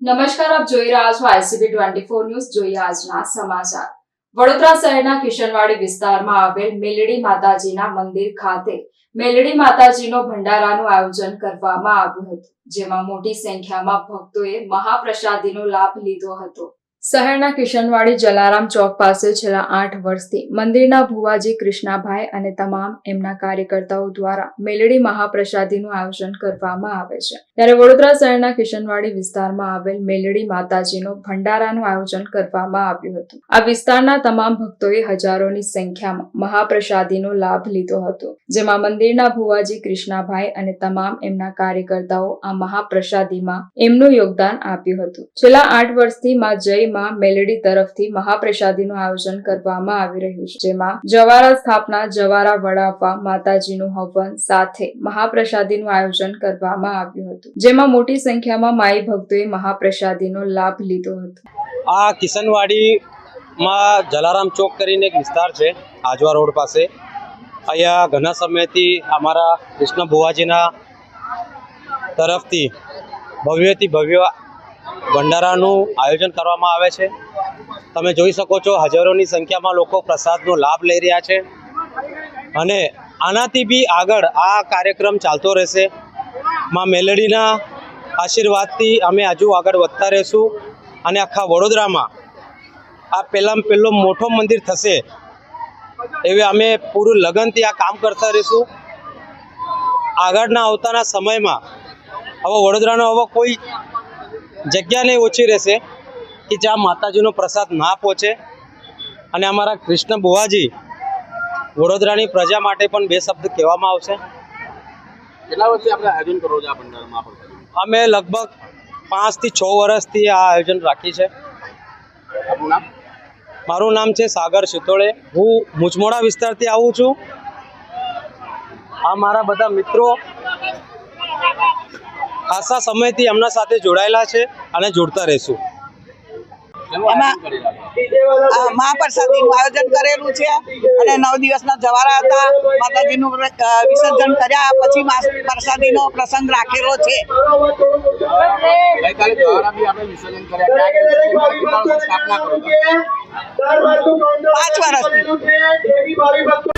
નમસ્કાર, આપ જોઈ રહ્યા છો આઈસીબી ટ્વેન્ટી ફોર ન્યૂઝ. જોઈએ આજના સમાચાર. વડોદરા શહેરના કિશનવાડી વિસ્તારમાં આવેલ મેલડી માતાજીના મંદિર ખાતે મેલડી માતાજીનો ભંડારાનું આયોજન કરવામાં આવ્યું હતું, જેમાં મોટી સંખ્યામાં ભક્તોએ મહાપ્રસાદીનો લાભ લીધો હતો. શહેરના કિશનવાડી જલારામ ચોક પાસે છેલ્લા આઠ વર્ષથી મંદિરના ભુવાજી કૃષ્ણાભાઈ અને તમામ એમના કાર્યકર્તાઓ દ્વારા મેલડી મહાપ્રસાદીનું આયોજન કરવામાં આવે છે. ત્યારે વડોદરા શહેરના કિશનવાડી વિસ્તારમાં આવેલ મેલડી માતાજીનો ભંડારાનું આયોજન કરવામાં આવ્યું હતું. આ વિસ્તારના તમામ ભક્તોએ હજારોની સંખ્યામાં મહાપ્રસાદીનો લાભ લીધો હતો. જેમાં મંદિરના ભુવાજી કૃષ્ણાભાઈ અને તમામ એમના કાર્યકર્તાઓ આ મહાપ્રસાદીમાં એમનું યોગદાન આપ્યું હતું. છેલ્લા આઠ વર્ષથી માં જય માં મેલેડી તરફથી મહાપ્રસાદીનું આયોજન કરવામાં આવી રહ્યું છે. જેમાં જવારા સ્થાપના, જવારા વડાપા માતાજીનું હવન સાથે મહાપ્રસાદીનું આયોજન કરવામાં આવ્યું હતું. જેમાં મોટી સંખ્યામાં માઈ ભક્તોએ મહાપ્રસાદીનો લાભ લીધો હતો. આ કિશનવાડીમાં જલારામ ચોક કરીને એક વિસ્તાર છે, આજવા રોડ પાસે. અહીંયા ઘણા સમયથી અમારા કૃષ્ણ ભુવાજીના તરફથી ભવ્યથી ભવ્ય ભંડારાનું આયોજન કરવામાં આવે છે. તમે જોઈ શકો છો હજારોની સંખ્યામાં લોકો પ્રસાદનો લાભ લઈ રહ્યા છે. અને આનાથી બી આગળ આ કાર્યક્રમ ચાલતો રહેશે. માં મેલડીના આશીર્વાદથી અમે હજુ આગળ વધતા રહીશું. અને આખા વડોદરામાં આ પહેલાં પહેલો મોટો મંદિર થશે એવી અમે પૂરું લગનથી આ કામ કરતા રહીશું. આગળના આવતાના સમયમાં હવે વડોદરાનો હવે કોઈ જગ્યા નહીં ઓછી રહેશે કે જ્યાં માતાજીનો પ્રસાદ ના પહોંચે. અને અમારા કૃષ્ણ બુવાજી વડોદરાની પ્રજા માટે પણ બે શબ્દ કહેવામાં આવશે. કેટલા વર્ષથી આપણે આયોજન કરો છો આ ભંડારામાં? અમે લગભગ પાંચથી છ વર્ષથી આ આયોજન રાખી છે મારું નામ છે સાગર સિતોળે હું મુચમોડા વિસ્તારથી આવું છું. આ મારા બધા મિત્રો ખાસા સમયથી એમના સાથે જોડાયેલા છે અને જોડતા રહીશું. મહાપ્રસાદીનું આયોજન કરેલું છે અને નવ દિવસના જવારા હતા. માતાજીનું વિસર્જન કર્યા પછી મા- પ્રસાદીનો પ્રસંગ રાખેલો છે? પાંચ વર્ષથી.